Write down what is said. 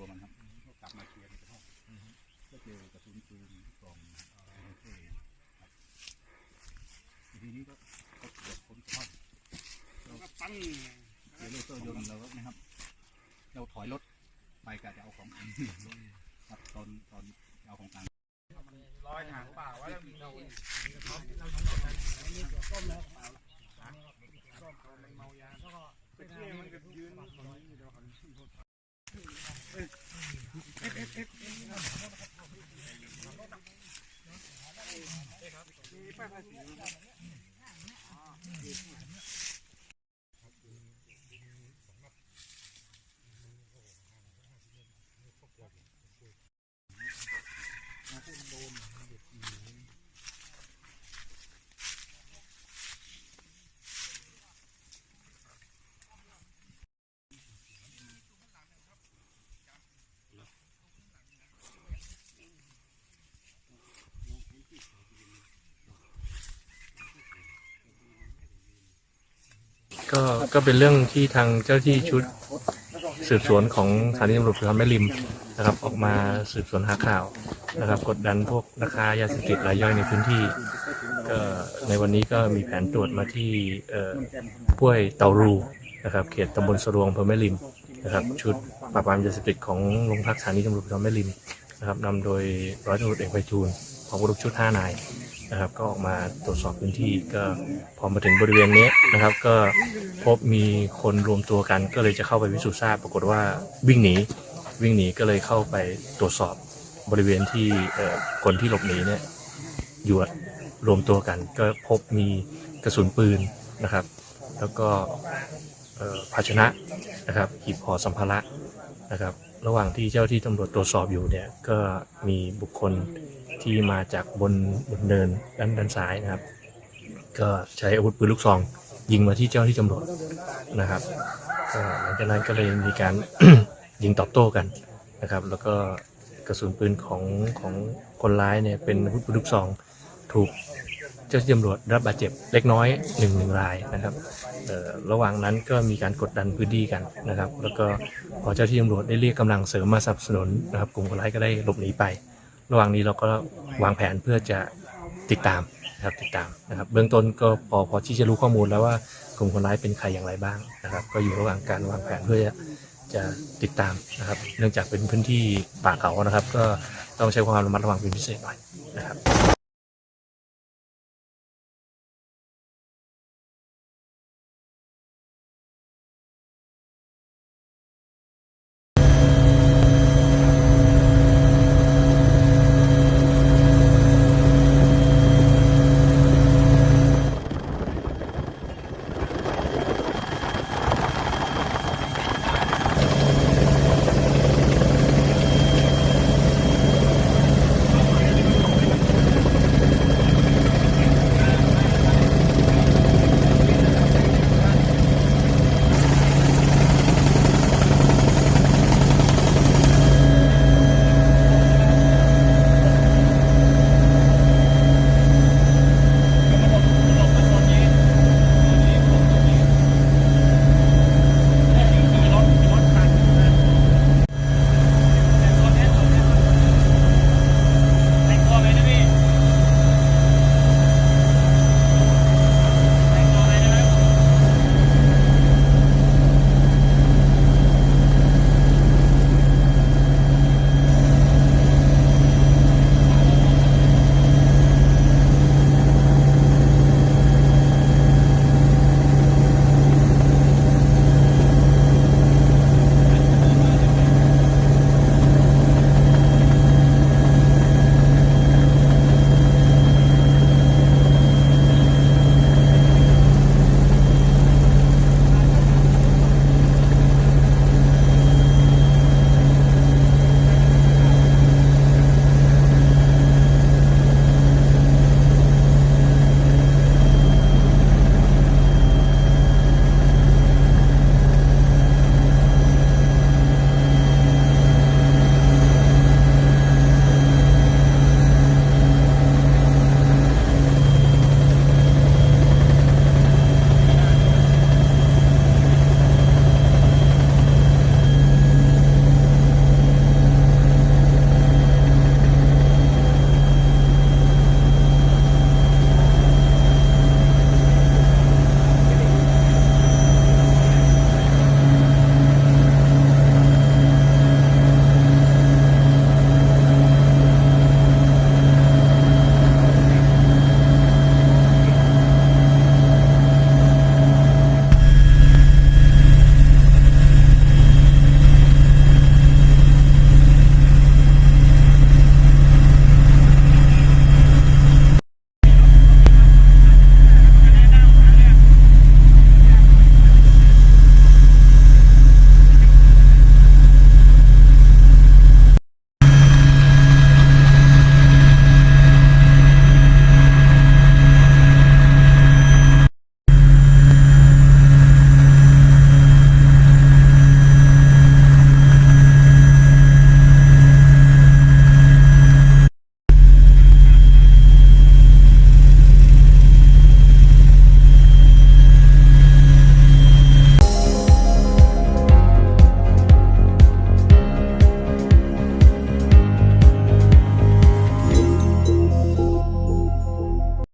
ตัวมันครับก็กลับมาเคลียร์ในกระท่อมก็เจอกระสุนปืนกล่องช่วครับทีนี้ก็ก็เกิดคนกระท่อมเราก็ปั้งเจอรถเตอร์ยนต์เราก็นะครับ เราถอยรถไปกะจะเอาของกลางครับตอนตอนเอาของกลางลอยถังเปล่าว่าเรามีเราเราทำราอันนี้ก้มแล้วเปล่าต้มเขาเมายาก็ไปเที่ยวมันก็ยืน มีป้ายภาษี ก็ก็เป็นเรื่องที่ทางเจ้าที่ชุดสืบสวนของสถานีตำรวจภูธรแม่ริมนะครับ ออกมาสืบสวนหาข่าวนะครับ กดดันพวกราคายาเสพติดรายย่อยในพื้นที่ก็ในวันนี้ก็มีแผนตรวจมาที่เอ่อห้วยเตารูนะครับ เขตตำบลสรวงอำเภอแม่ริมนะครับ ชุดปราบปรามยาเสพติดของโรงพักสถานีตำรวจภูธรแม่ริมนะครับนำโดยร้อยตำรวจเอกไพฑูรย์ ของรุชุด5นายนะครับก็ออกมาตรวจสอบพื้นที่ก็พอมาถึงบริเวณนี้นะครับ ก็พบมีคนรวมตัวกัน ก็เลยจะเข้าไปพิสูจน์ทราบปรากฏว่าวิ่งหนีวิ่งหนีก็เลยเข้าไปตรวจสอบบริเวณที่คนที่หลบหนีเนี่ยอยู่รวมตัวกัน ก็พบมีกระสุนปืนนะครับ แล้วก็ภาชนะนะครับหีบห่อสัมภาระนะครับ ระหว่างที่เจ้าที่ตำรวจตรวจสอบอยู่เนี่ยก็มีบุคคล ที่มาจากบนบนเนินด้านด้านซ้ายนะครับ ก็ใช้อาวุธปืนลูกซอง ยิงมาที่เจ้าที่ตำรวจนะครับก็หลังจากนั้นก็เลยมีการ ยิงตอบโต้กันนะครับ แล้วก็กระสุนปืนของของคนร้ายเนี่ยเป็นอาวุธปืนลูกซองถูกเจ้าที่ตำรวจรับบาดเจ็บเล็กน้อยหนึ่งหนึ่งรายนะครับระหว่างนั้นก็มีการกดดันพื้นที่กันนะครับ แล้วก็พอเจ้าที่ตำรวจได้เรียกกำลังเสริมมาสนับสนุนนะครับ กลุ่มคนร้ายก็ได้หลบหนีไป ระหว่างนี้เราก็วางแผนเพื่อจะติดตามนะครับติดตามนะครับ เบื้องต้นก็พอพอที่จะรู้ข้อมูลแล้วว่ากลุ่มคนร้ายเป็นใครอย่างไรบ้างนะครับ ก็อยู่ระหว่างการวางแผนเพื่อจะจะติดตามนะครับ เนื่องจากเป็นพื้นที่ป่าเขานะครับ ก็ต้องใช้ความระมัดระวังเป็นพิเศษหน่อยนะครับ